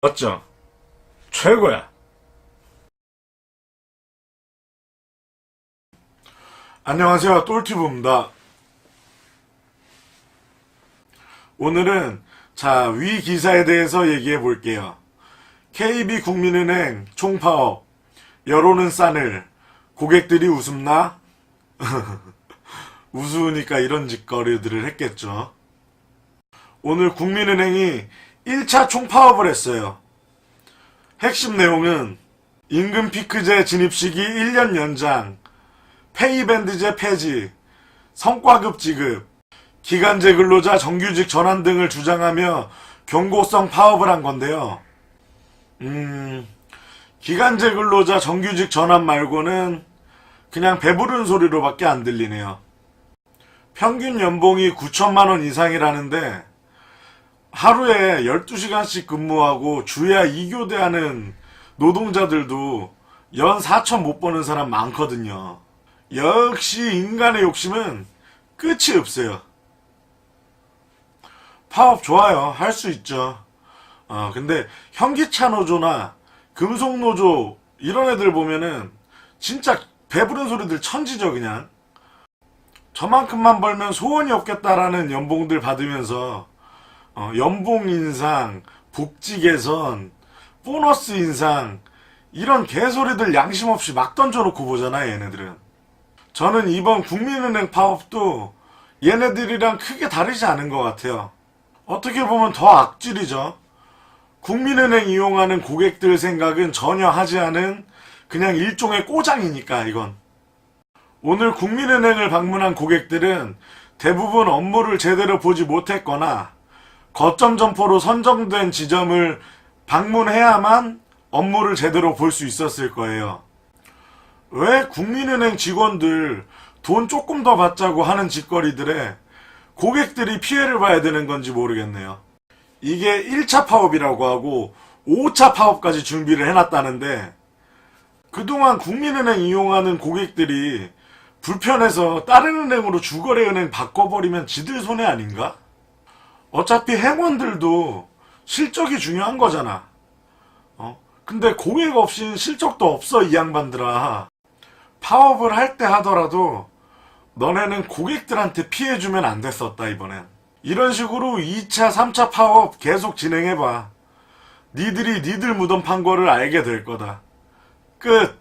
어쩜 최고야. 안녕하세요. 똘티브입니다. 오늘은 자, 위 기사에 대해서 얘기해 볼게요. KB 국민은행 총파업, 여론은 싸늘, 고객들이 웃음나? 우스우니까 이런 짓거리들을 했겠죠. 오늘 국민은행이 1차 총파업을 했어요. 핵심 내용은 임금 피크제 진입 시기 1년 연장, 페이밴드제 폐지, 성과급 지급, 기간제 근로자 정규직 전환 등을 주장하며 경고성 파업을 한 건데요. 음, 기간제 근로자 정규직 전환 말고는 그냥 배부른 소리로밖에 안 들리네요. 평균 연봉이 9천만 원 이상이라는데 하루에 12시간씩 근무하고 주야 2교대 하는 노동자들도 연 4천 못 버는 사람 많거든요. 역시 인간의 욕심은 끝이 없어요. 파업 좋아요. 할 수 있죠. 어, 근데 현기차 노조나 금속 노조 이런 애들 보면은 진짜 배부른 소리들 천지죠, 그냥. 저만큼만 벌면 소원이 없겠다라는 연봉들 받으면서 어, 연봉 인상, 복지 개선, 보너스 인상 이런 개소리들 양심 없이 막 던져놓고 보잖아, 얘네들은. 저는 이번 국민은행 파업도 얘네들이랑 크게 다르지 않은 것 같아요. 어떻게 보면 더 악질이죠. 국민은행 이용하는 고객들 생각은 전혀 하지 않은 그냥 일종의 꼬장이니까 이건. 오늘 국민은행을 방문한 고객들은 대부분 업무를 제대로 보지 못했거나 거점 점포로 선정된 지점을 방문해야만 업무를 제대로 볼 수 있었을 거예요. 왜 국민은행 직원들 돈 조금 더 받자고 하는 짓거리들에 고객들이 피해를 봐야 되는 건지 모르겠네요. 이게 1차 파업이라고 하고 5차 파업까지 준비를 해놨다는데 그동안 국민은행 이용하는 고객들이 불편해서 다른 은행으로 주거래 은행 바꿔버리면 지들 손해 아닌가? 어차피 행원들도 실적이 중요한 거잖아. 어? 근데 고객 없인 실적도 없어 이 양반들아. 파업을 할 때 하더라도 너네는 고객들한테 피해 주면 안 됐었다 이번엔. 이런 식으로 2차, 3차 파업 계속 진행해봐. 니들이 니들 무덤 판 거를 알게 될 거다. 끝.